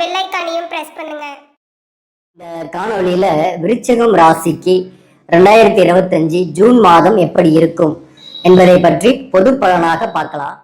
Bell ஐக்கானையும் press பண்ணுங்க. இந்த காணொளியில விருச்சகம் ராசிக்கு ரெண்டாயிரத்தி இருபத்தஞ்சு ஜூன் மாதம் எப்படி இருக்கும் என்பதை பற்றி பொது பலனாக பார்க்கலாம்.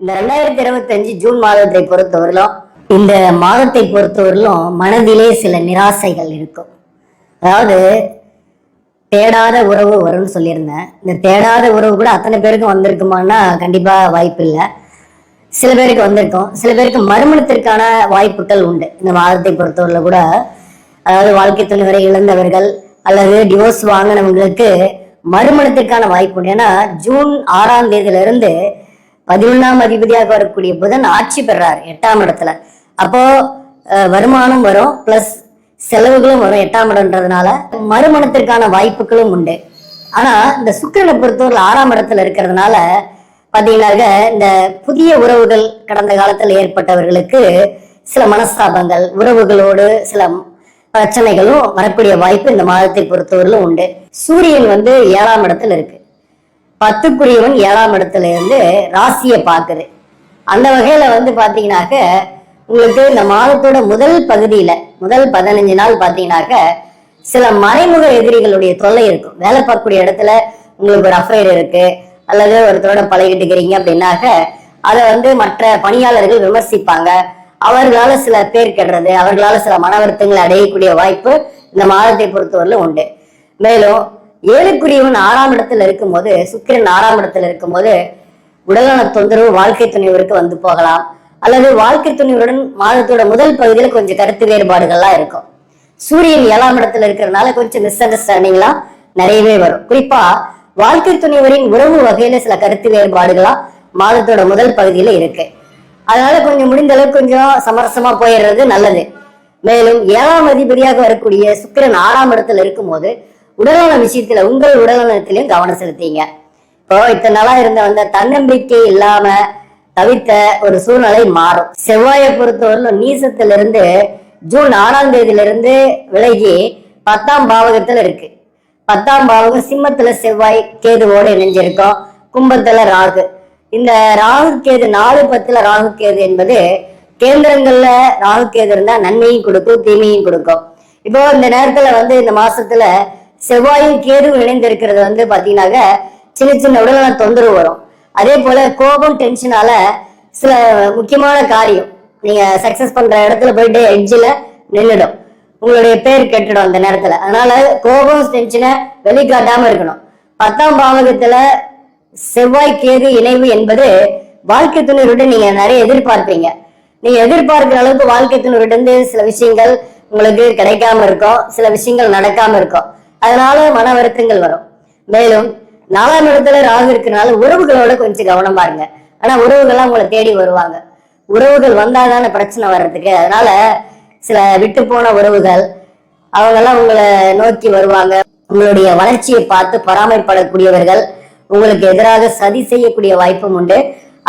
இந்த ரெண்டாயிரத்தி இருபத்தஞ்சு ஜூன் மாதத்தை பொறுத்தவரையிலும் இந்த மாதத்தை பொறுத்தவரையிலும் மனதிலே சில நிராசைகள் இருக்கும். அதாவது தேடாத உறவு வரும்னு சொல்லியிருந்தேன். இந்த தேடாத உறவு கூட அத்தனை பேருக்கும் வந்திருக்குமான்னா கண்டிப்பாக வாய்ப்பு இல்லை சில பேருக்கு வந்திருக்கும். சில பேருக்கு மறுமணத்திற்கான வாய்ப்புகள் உண்டு. இந்த மாதத்தை பொறுத்தவரையில கூட அதாவது வாழ்க்கை துணைவரை இழந்தவர்கள் அல்லது டிவோர்ஸ் வாங்கினவங்களுக்கு மறுமணத்திற்கான வாய்ப்பு உண்டு. ஏன்னா ஜூன் ஆறாம் தேதியிலிருந்து இருந்து அதிபதியாக வரக்கூடிய புதன் ஆட்சி பெறார் எட்டாம் இடத்துல. அப்போ அஹ், வருமானம் வரும் பிளஸ் செலவுகளும் வரும் எட்டாம் இடம்ன்றதுனால மறுமணத்திற்கான வாய்ப்புகளும் உண்டு. ஆனா இந்த சுக்கிரனை பொறுத்தவரை ஆறாம் இடத்துல இருக்கிறதுனால பாத்தீங்கன்னாக்க இந்த புதிய உறவுகள் கடந்த காலத்தில் ஏற்பட்டவர்களுக்கு சில மனஸ்தாபங்கள் உறவுகளோடு சில பிரச்சனைகளும் வரக்கூடிய வாய்ப்பு இந்த மாதத்தை பொறுத்தவரையிலும் உண்டு. சூரியன் வந்து ஏழாம் இடத்துல இருக்கு. பத்துக்குரியவன் ஏழாம் இடத்துல இருந்து ராசியை பார்க்குது. அந்த வகையில வந்து பாத்தீங்கன்னாக்க உங்களுக்கு இந்த மாதத்தோட முதல் பகுதியில முதல் பதினஞ்சு நாள் பாத்தீங்கன்னாக்க சில மறைமுக எதிரிகளுடைய தொல்லை இருக்கும். வேலை பார்க்கக்கூடிய இடத்துல உங்களுக்கு ஒரு அஃபைர் இருக்கு. அல்லது ஒருத்தரோட பழகிட்டுக்கிறீங்க அப்படின்னாக்க அதை வந்து மற்ற பணியாளர்கள் விமர்சிப்பாங்க. அவர்களால சில பேர் கெடுறது அவர்களால சில மன வருத்தங்களை அடையக்கூடிய வாய்ப்பு இந்த மாதத்தை பொறுத்தவரையில உண்டு. மேலும் ஏழுக்குரியவன் ஆறாம் இடத்துல இருக்கும்போது சுக்கிரன் ஆறாம் இடத்துல இருக்கும்போது உடலான தொந்தரவு வாழ்க்கை துணைவருக்கு வந்து போகலாம். அல்லது வாழ்க்கை துணைவருடன் மாதத்தோட முதல் பகுதியில கொஞ்சம் கருத்து வேறுபாடுகள்லாம் இருக்கும். சூரியன் ஏழாம் இடத்துல இருக்கிறதுனால கொஞ்சம் மிஸ் அண்டர்ஸ்டாண்டிங்லாம் நிறையவே வரும். குறிப்பா வாழ்க்கை துணைவரின் உறவு வகையில சில கருத்து வேறுபாடுகளா மாதத்தோட முதல் பகுதியில இருக்கு. அதனால கொஞ்சம் முடிந்த அளவுக்கு கொஞ்சம் சமரசமா போயிடுறது நல்லது. மேலும் ஏழாம் அதிபதியாக வரக்கூடிய சுக்கிரன் ஆறாம் இடத்துல இருக்கும்போது உடல்நல விஷயத்துல உங்கள் உடல்நலத்திலையும் கவனம் செலுத்தீங்க. இப்போ இத்தனை நாளா இருந்த வந்த தன்னம்பிக்கை இல்லாம தவித்த ஒரு சூழ்நிலை மாறும். செவ்வாயை பொறுத்தவரையிலும் நீசத்திலிருந்து ஜூன் ஆறாம் தேதியிலிருந்து விலகி பத்தாம் பாவகத்துல இருக்கு. பத்தாம் பாவகம் சிம்மத்துல செவ்வாய் கேதுவோடு இணைஞ்சிருக்கும். கும்பத்துல ராகு. இந்த ராகு கேது நாலு பத்துல ராகு கேது என்பது கேந்திரங்கள்ல ராகு கேது இருந்தா நன்மையும் கொடுக்கும் தீமையும் கொடுக்கும். இப்போ இந்த நேரத்துல வந்து இந்த மாசத்துல செவ்வாயும் கேதுவும் இணைந்திருக்கிறது வந்து பாத்தீங்கன்னாக்க சின்ன சின்ன உடல்நல தொந்தரவு வரும். அதே போல கோபம் டென்ஷனால சில முக்கியமான காரியம். நீங்க சக்சஸ் பண்ற இடத்துல போயிட்டு எட்ஜில் நின்றுடும் உங்களுடைய பேர் கெட்டுடும் அந்த நேரத்துல. அதனால கோபம் டென்ஷனை வெளிக்காட்டாம இருக்கணும். பத்தாம் பாவகத்துல செவ்வாய் கேது இணைவு என்பது வாழ்க்கை துணைவருடன் நீங்க நிறைய எதிர்பார்ப்பீங்க. நீங்க எதிர்பார்க்கிற அளவுக்கு வாழ்க்கை துணைவருடன் சில விஷயங்கள் உங்களுக்கு கிடைக்காம இருக்கும். சில விஷயங்கள் நடக்காம இருக்கும். அதனால மன வருத்தங்கள் வரும். மேலும் நாலாம் இடத்துல ராகு இருக்கனால உறவுகளோட கொஞ்சம் கவனம் பாருங்க ஆனா உறவுகள்லாம் உங்களை தேடி வருவாங்க. உறவுகள் வந்தாதான பிரச்சனை வர்றதுக்கு. அதனால சில விட்டு போன உறவுகள் அவங்கெல்லாம் உங்களை நோக்கி வருவாங்க. உங்களுடைய வளர்ச்சியை பார்த்து பராமரிப்படக்கூடியவர்கள் உங்களுக்கு எதிராக சதி செய்யக்கூடிய வாய்ப்பும் உண்டு.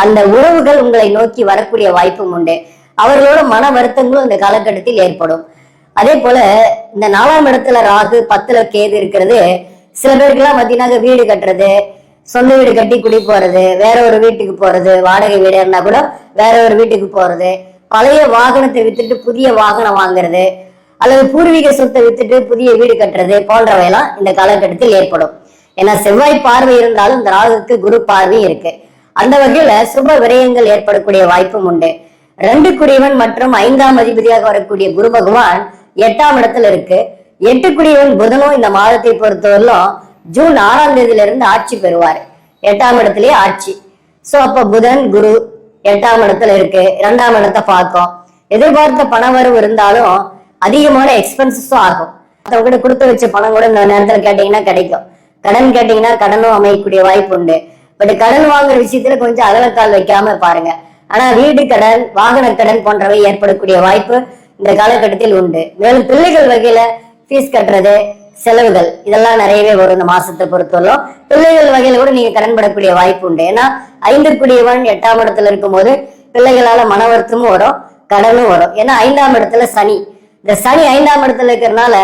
அந்த உறவுகள் உங்களை நோக்கி வரக்கூடிய வாய்ப்பும் உண்டு. அவர்களோட மன வருத்தங்களும் இந்த காலகட்டத்தில் ஏற்படும். அதே போல இந்த நாலாம் இடத்துல ராகு பத்துல கேது இருக்கிறது. சில பேருக்குலாம் பார்த்தீங்கன்னா வீடு கட்டுறது சொந்த வீடு கட்டி குடி போறது வேற ஒரு வீட்டுக்கு போறது வாடகை வீடு இருந்தா கூட வேற ஒரு வீட்டுக்கு போறது. பழைய வாகனத்தை வித்துட்டு புதிய வாகனம் வாங்குறது அல்லது பூர்வீக சொத்தை வித்துட்டு புதிய வீடு கட்டுறது போன்றவையெல்லாம் இந்த காலகட்டத்தில் ஏற்படும். ஏன்னா செவ்வாய் பார்வை இருந்தாலும் இந்த ராகுக்கு குரு பார்வையும் இருக்கு. அந்த வகையில சுப விரயங்கள் ஏற்படக்கூடிய வாய்ப்பும் உண்டு. ரெண்டு குடியவன் மற்றும் ஐந்தாம் அதிபதியாக வரக்கூடிய குரு பகவான் எட்டாம் இடத்துல இருக்கு. எட்டு குடியவன் புதனும் இந்த மாதத்தை பொறுத்தவரையிலும் ஜூன் ஆறாம் தேதியிலிருந்து ஆட்சி பெறுவார். எட்டாம் இடத்திலேயே ஆட்சி. சோ அப்ப புதன் குரு எட்டாம் இடத்துல இருக்கு. இரண்டாம் இடத்தை பார்க்கும் எதிர்பார்த்த பணவரவு இருந்தாலும் அதிகமான எக்ஸ்பென்சஸும் ஆகும். மற்றவங்க கொடுத்து வச்ச பணம் கூட இந்த நேரத்துல கேட்டீங்கன்னா கிடைக்கும். கடன் கேட்டீங்கன்னா கடனும் அமையக்கூடிய வாய்ப்பு உண்டு. பட் கடன் வாங்குற விஷயத்துல கொஞ்சம் அகலக்கால் வைக்காம பாருங்க. ஆனா வீடு கடன் வாகன கடன் போன்றவை ஏற்படக்கூடிய வாய்ப்பு இந்த காலகட்டத்தில் உண்டு. மேலும் பிள்ளைகள் வகையில ஃபீஸ் கட்டுறது செலவுகள் இதெல்லாம் நிறையவே வரும் இந்த மாசத்தை பொறுத்தவரைக்கும் பிள்ளைகள் வகையில கூட நீங்க கடன் படக்கூடிய வாய்ப்பு உண்டு. ஏன்னா ஐந்திற்குரியவன் எட்டாம் இடத்துல இருக்கும்போது பிள்ளைகளால மன வருத்தமும் வரும் கடனும் வரும். ஏன்னா ஐந்தாம் இடத்துல சனி. இந்த சனி ஐந்தாம் இடத்துல இருக்கிறதுனால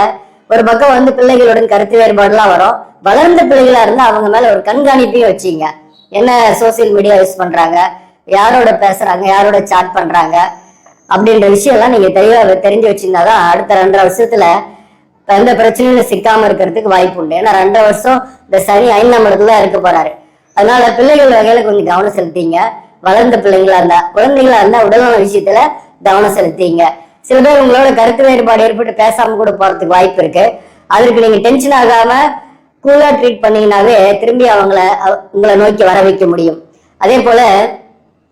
ஒரு பக்கம் வந்து பிள்ளைகளுடன் கருத்து வேறுபாடுலாம் வரும். வளர்ந்த பிள்ளைகளா இருந்தா அவங்க மேல ஒரு கண்காணிப்பையும் வச்சீங்க. என்ன சோசியல் மீடியா யூஸ் பண்றாங்க? யாரோட பேசுறாங்க? யாரோட சாட் பண்றாங்க? அப்படின்ற விஷயம்லாம் நீங்க தெளிவா தெரிஞ்சு வச்சிருந்தாதான் அடுத்த ரெண்டரை வருஷத்துல எந்த பிரச்சனையில சிக்காம இருக்கிறதுக்கு வாய்ப்பு உண்டு. ஏன்னா ரெண்டரை வருஷம் இந்த சனி ஐந்தாம் இடத்துல தான் இருக்க போறாரு. அதனால பிள்ளைகள் வகையில கொஞ்சம் கவனம் செலுத்திங்க. வளர்ந்த பிள்ளைங்களா இருந்தா குழந்தைங்களா இருந்தா உடல்நல விஷயத்துல கவனம் செலுத்திங்க. சில பேர் உங்களோட கருத்து வேறுபாடு ஏற்பட்டு பேசாம கூட போறதுக்கு வாய்ப்பு இருக்கு. அதற்கு நீங்க டென்ஷன் ஆகாம கூலா ட்ரீட் பண்ணீங்கன்னாவே திரும்பி அவங்கள உங்களை நோக்கி வர வைக்க முடியும். அதே போல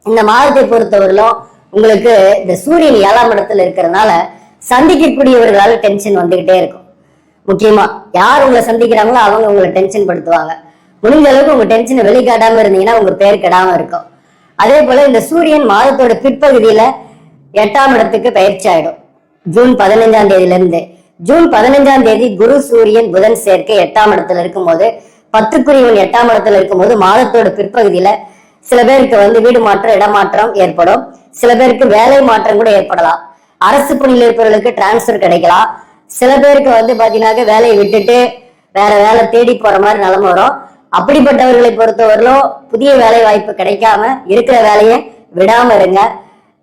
இந்த மாதத்தை பொறுத்தவரையிலும் உங்களுக்கு இந்த சூரியன் ஏழாம் இடத்துல இருக்கிறதுனால சந்திக்கக்கூடியவர்களால டென்ஷன் வந்துகிட்டே இருக்கும். முக்கியமா யார் உங்களை சந்திக்கிறாங்களோ அவங்க உங்களை டென்ஷன் படுத்துவாங்க. முடிஞ்ச அளவுக்கு உங்க டென்ஷனை வெளிக்காட்டாம இருந்தீங்கன்னா உங்க பேர் கெடாம இருக்கும். அதே போல இந்த சூரியன் மாதத்தோட பிற்பகுதியில எட்டாம் இடத்துக்கு பயிற்சி ஆயிடும். ஜூன் பதினஞ்சாம் தேதியில இருந்து ஜூன் பதினஞ்சாம் தேதி குரு சூரியன் புதன் சேர்க்கை எட்டாம் இடத்துல இருக்கும்போது பத்துக்குரியவன் எட்டாம் இடத்துல இருக்கும்போது மாதத்தோட பிற்பகுதியில சில பேருக்கு வந்து வீடு மாற்றம் இடமாற்றம் ஏற்படும். சில பேருக்கு வேலை மாற்றம் கூட ஏற்படலாம். அரசு பணியில் இருப்பவர்களுக்கு டிரான்ஸ்பர் கிடைக்கலாம். சில பேருக்கு வந்து பாத்தீங்கன்னாக்க வேலையை விட்டுட்டு வேற வேலை தேடி போற மாதிரி நிலைமை வரும். அப்படிப்பட்டவர்களை பொறுத்தவரையிலும் புதிய வேலை வாய்ப்பு கிடைக்காம இருக்கிற வேலையை விடாம இருங்க.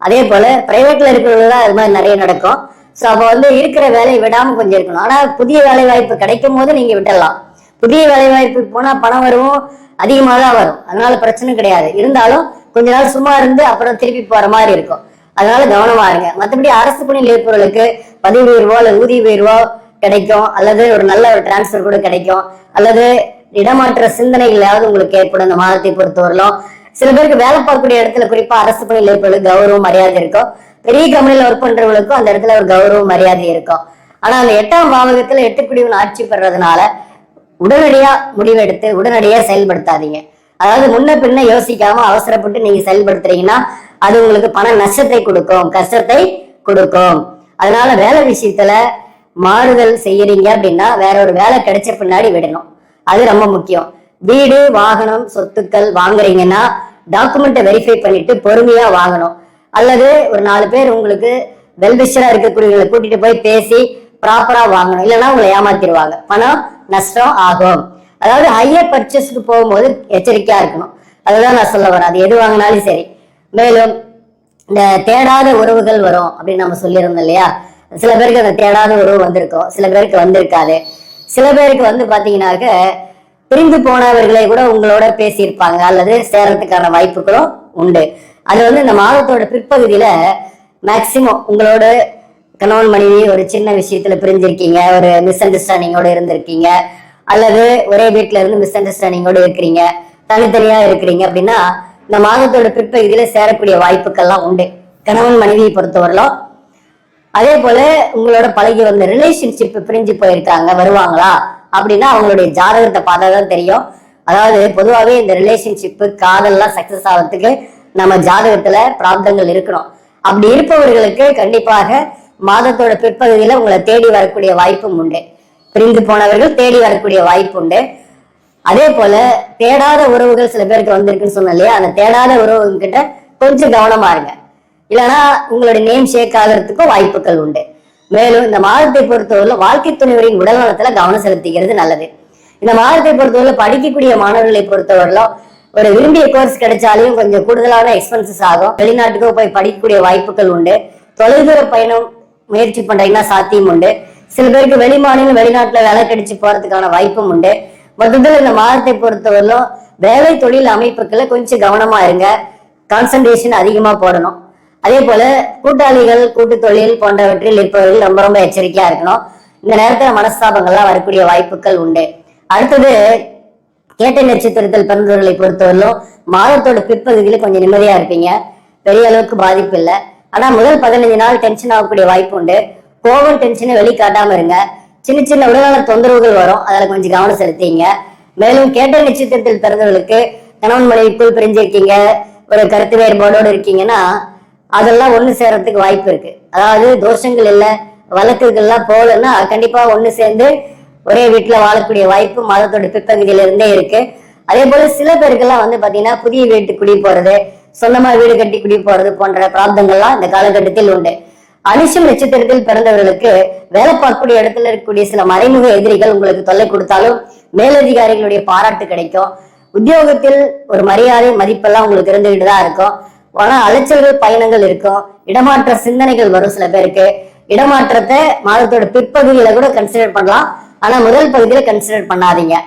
அதே போல பிரைவேட்ல இருக்கிறவங்க தான் அது மாதிரி நிறைய நடக்கும். ஸோ அப்போ வந்து இருக்கிற வேலையை விடாம கொஞ்சம் இருக்கணும். ஆனா புதிய வேலை வாய்ப்பு கிடைக்கும் போது நீங்க விடலாம் புதிய வேலை வாய்ப்புக்கு போனா பணம் வரும் அதிகமாக தான் வரும். அதனால பிரச்சனை கிடையாது. இருந்தாலும் கொஞ்ச நாள் சும்மா இருந்து அப்புறம் திருப்பி போற மாதிரி இருக்கும். அதனால கவனமா இருங்க. மற்றபடி அரசு பணியில் இருப்பவர்களுக்கு பதவி ரூபா அல்லது ஊதிய உயர்வோ கிடைக்கும். அல்லது ஒரு நல்ல ஒரு டிரான்ஸ்ஃபர் கூட கிடைக்கும். அல்லது இடமாற்ற சிந்தனைகளாவது உங்களுக்கு ஏற்படும் இந்த மாதத்தை பொறுத்தவரையிலும். சில பேருக்கு வேலை பார்க்கக்கூடிய இடத்துல குறிப்பா அரசு பணியில் இருப்பவர்களுக்கு கௌரவம் மரியாதை இருக்கும். பெரிய கம்பெனியில ஒர்க் பண்றவங்களுக்கும் அந்த இடத்துல ஒரு கௌரவம் மரியாதை இருக்கும். ஆனா அந்த எட்டாம் பாவகத்துல எட்டுக்குடிவன் ஆட்சி பெறதுனால உடனடியா முடிவெடுத்து உடனடியா செயல்படுத்தாதீங்க. அதாவது முன்ன பின்ன யோசிக்காம அவசரப்பட்டு நீங்க செயல்படுத்துறீங்கன்னா அது உங்களுக்கு பண நஷ்டத்தை கொடுக்கும் கஷ்டத்தை கொடுக்கும். அதனால வேலை விஷயத்துல மாறுதல் செய்யறீங்க அப்படின்னா வேற ஒரு வேலை கிடைச்ச பின்னாடி விடணும். அது ரொம்ப முக்கியம். வீடு வாகனம் சொத்துக்கள் வாங்குறீங்கன்னா டாக்குமெண்ட்டை வெரிஃபை பண்ணிட்டு பொறுமையா வாங்கணும். அல்லது ஒரு நாலு பேர் உங்களுக்கு வெல்விஷரா இருக்கக்கூடியவங்களை கூட்டிட்டு போய் பேசி ப்ராப்பரா வாங்கணும். இல்லைன்னா உங்களை ஏமாத்திடுவாங்க. பணம் நஷ்டம் ஆகும். அதாவது ஹையர் பர்ச்சேஸ்க்கு போகும்போது எச்சரிக்கையா இருக்கணும். அதுதான் நான் சொல்ல வரேன். அது எது வாங்கினாலும் சரி. மேலும் இந்த தேடாத உறவுகள் வரும் அப்படின்னு நம்ம சொல்லியிருந்தோம் இல்லையா? சில பேருக்கு அந்த தேடாத உறவு வந்திருக்கும். சில பேருக்கு வந்திருக்காது. சில பேருக்கு வந்து பாத்தீங்கன்னாக்க பிரிந்து போனவர்களை கூட உங்களோட பேசியிருப்பாங்க. அல்லது சேரத்துக்கான வாய்ப்புகளும் உண்டு. அது வந்து இந்த மாதத்தோட பிற்பகுதியில மேக்சிமம் உங்களோட கணவன் மனைவி ஒரு சின்ன விஷயத்துல பிரிஞ்சிருக்கீங்க. ஒரு மிஸ் அண்டர்ஸ்டாண்டிங்கோட இருந்திருக்கீங்க. அல்லது ஒரே வீட்டுல இருந்து மிஸ் அண்டர்ஸ்டாண்டிங்கோட இருக்கிறீங்க. தனித்தனியா இருக்கிறீங்க அப்படின்னா இந்த மாதத்தோட பிற்பகுதியில சேரக்கூடிய வாய்ப்புகள்லாம் உண்டு. கணவன் மனைவியை பொறுத்தவரையிலும் அதே போல உங்களோட பழகி வந்த ரிலேஷன்ஷிப் பிரிஞ்சு போயிருக்காங்க வருவாங்களா? அப்படின்னா அவங்களுடைய ஜாதகத்தை பார்த்தா தான் தெரியும். அதாவது பொதுவாகவே இந்த ரிலேஷன்ஷிப் காதல்லாம் சக்சஸ் ஆகிறதுக்கு நம்ம ஜாதகத்துல பிராப்தங்கள் இருக்கணும். அப்படி இருப்பவர்களுக்கு கண்டிப்பாக மாதத்தோட பிற்பகுதியில உங்களை தேடி வரக்கூடிய வாய்ப்பும் உண்டு. பிரிந்து போனவர்கள் தேடி வரக்கூடிய வாய்ப்பு உண்டு. அதே போல தேடாத உறவுகள் சில பேருக்கு வந்திருக்குன்னு சொன்னேன் இல்லையா? அந்த தேடாத உறவுகிட்ட கொஞ்சம் கவனமா இருங்க. இல்லைன்னா உங்களுடைய நேம் ஷேக் ஆகிறதுக்கும் வாய்ப்புகள் உண்டு. மேலும் இந்த மாதத்தை பொறுத்தவரையில் வாழ்க்கை துணைவரின் உடல் நலத்துல கவனம் செலுத்திக்கிறது நல்லது. இந்த மாதத்தை பொறுத்தவரை படிக்கக்கூடிய மாணவர்களை பொறுத்தவரையிலும் ஒரு விரும்பிய கோர்ஸ் கிடைச்சாலையும் கொஞ்சம் கூடுதலான எக்ஸ்பென்சஸ் ஆகும். வெளிநாட்டுக்கோ போய் படிக்கக்கூடிய வாய்ப்புகள் உண்டு. தொலைதூர பயணம் முயற்சி பண்றீங்கன்னா சாத்தியம் உண்டு. சில பேருக்கு வெளி மாநிலம் வெளிநாட்டுல வேலை கிடைச்சு போறதுக்கான வாய்ப்பும் உண்டு. மொத்தத்தில் இந்த மாதத்தை பொறுத்தவரையிலும் வேலை தொழில் அமைப்புகளை கொஞ்சம் கவனமா இருங்க. கான்சன்ட்ரேஷன் அதிகமா போடணும். அதே போல கூட்டாளிகள் கூட்டு தொழில் போன்றவற்றில் இருப்பவர்கள் ரொம்ப ரொம்ப எச்சரிக்கையா இருக்கணும். இந்த நேரத்துல மனஸ்தாபங்கள்லாம் வரக்கூடிய வாய்ப்புகள் உண்டு. அடுத்தது கேட்ட நட்சத்திரத்தில் பிறந்தவர்களை பொறுத்தவரையிலும் மாதத்தோட பிற்பகுதியில கொஞ்சம் நிம்மதியா இருப்பீங்க. பெரிய அளவுக்கு பாதிப்பு இல்லை. ஆனா முதல் பதினஞ்சு நாள் டென்ஷன் ஆகக்கூடிய வாய்ப்பு உண்டு. கோவம் டென்ஷனை வெளிக்காட்டாம இருங்க. சின்ன சின்ன உடல்நல தொந்தரவுகள் வரும். அதில் கொஞ்சம் கவனம் செலுத்திங்க. மேலும் கேட்ட நட்சத்திரத்தில் பிறந்தவர்களுக்கு கணவன் மனைவிக்குள் பிரிஞ்சிருக்கீங்க. ஒரு கருத்து வேறுபாடோடு இருக்கீங்கன்னா அதெல்லாம் ஒண்ணு சேர்றதுக்கு வாய்ப்பு இருக்கு. அதாவது தோஷங்கள் இல்ல வழக்குகள்லாம் போகலன்னா கண்டிப்பா ஒன்று சேர்ந்து ஒரே வீட்டுல வாழக்கூடிய வாய்ப்பு மாதத்தோட பிற்பகுதியில இருந்தே இருக்கு. அதே போல சில பேருக்கெல்லாம் வந்து பாத்தீங்கன்னா புதிய வீட்டு குடி போறது சொந்தமா வீடு கட்டி குடி போறது போன்ற பிராப்தங்கள்லாம் இந்த காலகட்டத்தில் உண்டு. அனுஷம் நட்சத்திரத்தில் பிறந்தவர்களுக்கு வேலை பார்க்கக்கூடிய இடத்துல இருக்கக்கூடிய சில மறைமுக எதிரிகள் உங்களுக்கு தொல்லை கொடுத்தாலும் மேலதிகாரிகளுடைய பாராட்டு கிடைக்கும். உத்தியோகத்தில் ஒரு மரியாதை மதிப்பெல்லாம் உங்களுக்கு இருந்துகிட்டு தான் இருக்கும். ஆனா அலைச்சல்கள் பயணங்கள் இருக்கும். இடமாற்ற சிந்தனைகள் வரும் சில பேருக்கு. இடமாற்றத்தை மாதத்தோட பிற்பகுதியில கூட கன்சிடர் பண்ணலாம். ஆனா முதல் பகுதியில கன்சிடர் பண்ணாதீங்க.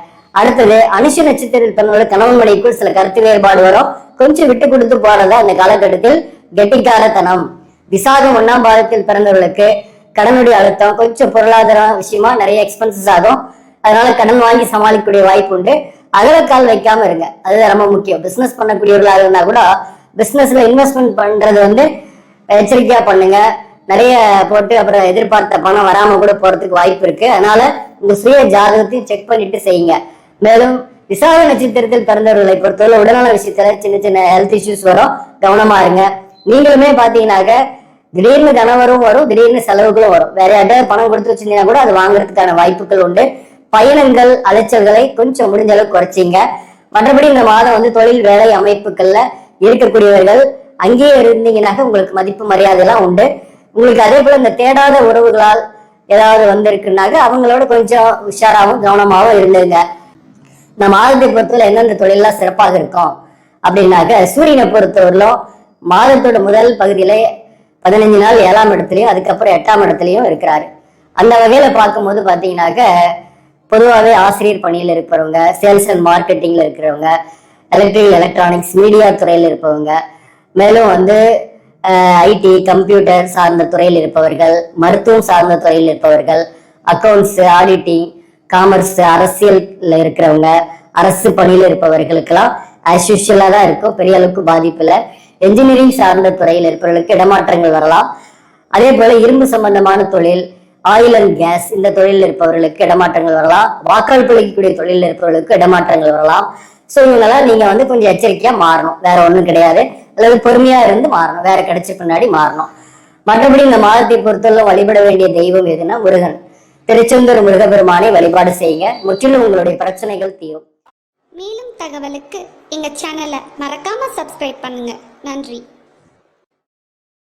அடுத்தது அனுஷ நட்சத்திரத்தில் பிறந்தவர்கள் கணவன் மனைவிக்குள் சில கருத்து வேறுபாடு வரும். கொஞ்சம் விட்டு கொடுத்து போறதா இந்த காலகட்டத்தில் கெட்டிக்காரத்தனம். விசாகம் ஒன்னாம் பாதத்தில் பிறந்தவர்களுக்கு கடனுடைய அழுத்தம் கொஞ்சம் பொருளாதார விஷயமா நிறைய எக்ஸ்பென்சஸ் ஆகும். அதனால கடன் வாங்கி சமாளிக்கக்கூடிய வாய்ப்பு உண்டு. அகலக்கால் வைக்காம இருங்க. அதுதான் ரொம்ப முக்கியம். பிசினஸ் பண்ணக்கூடியவர்களாக இருந்தா கூட பிசினஸ்ல இன்வெஸ்ட்மெண்ட் பண்றது வந்து எச்சரிக்கையா பண்ணுங்க. நிறைய போட்டு அப்புறம் எதிர்பார்த்த பணம் வராம கூட போறதுக்கு வாய்ப்பு இருக்கு. அதனால உங்க சுய ஜாதகத்தையும் செக் பண்ணிட்டு செய்யுங்க. மேலும் விசாக நட்சத்திரத்தில் பிறந்தவர்களை பொறுத்தவரை உடல்நல விஷயத்துல சின்ன சின்ன ஹெல்த் இஷ்யூஸ் வரும். கவனமா இருங்க. நீங்களுமே பாத்தீங்கன்னாக்க திடீர்னு கணவரும் வரும் திடீர்னு செலவுகளும் வரும். வேற யார்ட்டாவது பணம் கொடுத்து வச்சிருந்தீங்கன்னா கூட அது வாங்குறதுக்கான வாய்ப்புகள் உண்டு. பயணங்கள் அலைச்சல்களை கொஞ்சம் முடிஞ்ச அளவுக்கு குறைச்சிங்க. மற்றபடி இந்த மாதம் வந்து தொழில் வேலை அமைப்புகள்ல இருக்கக்கூடியவர்கள் அங்கேயே இருந்தீங்கன்னாக்க உங்களுக்கு மதிப்பு மரியாதை எல்லாம் உண்டு. உங்களுக்கு அதே போல இந்த தேடாத உறவுகளால் ஏதாவது வந்திருக்குனாக்க அவங்களோட கொஞ்சம் உஷாராகவும் கவனமாகவும் இருந்துருங்க. இந்த மாதத்தை பொறுத்தவரை எந்தெந்த தொழிலெல்லாம் சிறப்பாக இருக்கும்? அப்படின்னாக்க சூரியனை பொறுத்தவரையிலும் மாதத்தோட முதல் பகுதியில பதினஞ்சு நாள் ஏழாம் இடத்துலயும் அதுக்கப்புறம் எட்டாம் இடத்துலயும் இருக்கிறாரு. அந்த வகையில பார்க்கும்போது பாத்தீங்கன்னாக்க பொதுவாகவே ஆசிரியர் பணியில் இருப்பவங்க சேல்ஸ் அண்ட் மார்க்கெட்டிங்ல இருக்கிறவங்க எலக்ட்ரிக்கல் எலக்ட்ரானிக்ஸ் மீடியா துறையில் இருப்பவங்க மேலும் வந்து ஐடி கம்ப்யூட்டர் சார்ந்த துறையில் இருப்பவர்கள் மருத்துவம் சார்ந்த துறையில் இருப்பவர்கள் அக்கௌண்ட்ஸ் ஆடிட்டிங் காமர்ஸ் அரசியல் இருக்கிறவங்க அரசு பணியில் இருப்பவர்களுக்கெல்லாம் ஆஸ் தான் இருக்கும். பெரிய அளவுக்கு பாதிப்பு இல்லை என்ஜினியரிங் சார்ந்த துறையில் இருப்பவர்களுக்கு இடமாற்றங்கள் வரலாம். அதே போல இரும்பு சம்பந்தமான தொழில் ஆயில் அண்ட் கேஸ் இந்த தொழிலில் இருப்பவர்களுக்கு இடமாற்றங்கள் வரலாம். வாக்காளர் பிழைக்கக்கூடிய தொழிலில் இருப்பவர்களுக்கு இடமாற்றங்கள் வரலாம். ஸோ இவங்கெல்லாம் நீங்க வந்து கொஞ்சம் எச்சரிக்கையா மாறணும். வேற ஒன்றும் கிடையாது. அல்லது பொறுமையா இருந்து மாறணும். வேற கிடைச்ச பின்னாடி மாறணும். மற்றபடி இந்த மாதத்தை பொறுத்தவரை வழிபட வேண்டிய தெய்வம் எதுனா முருகன். திருச்செந்தூர் முருகபெருமானை வழிபாடு செய்யுங்க. முற்றிலும் உங்களுடைய பிரச்சனைகள் தீரும். மேலும் தகவலுக்கு எங்க சேனலை மறக்காம சப்ஸ்கிரைப் பண்ணுங்க. நன்றி.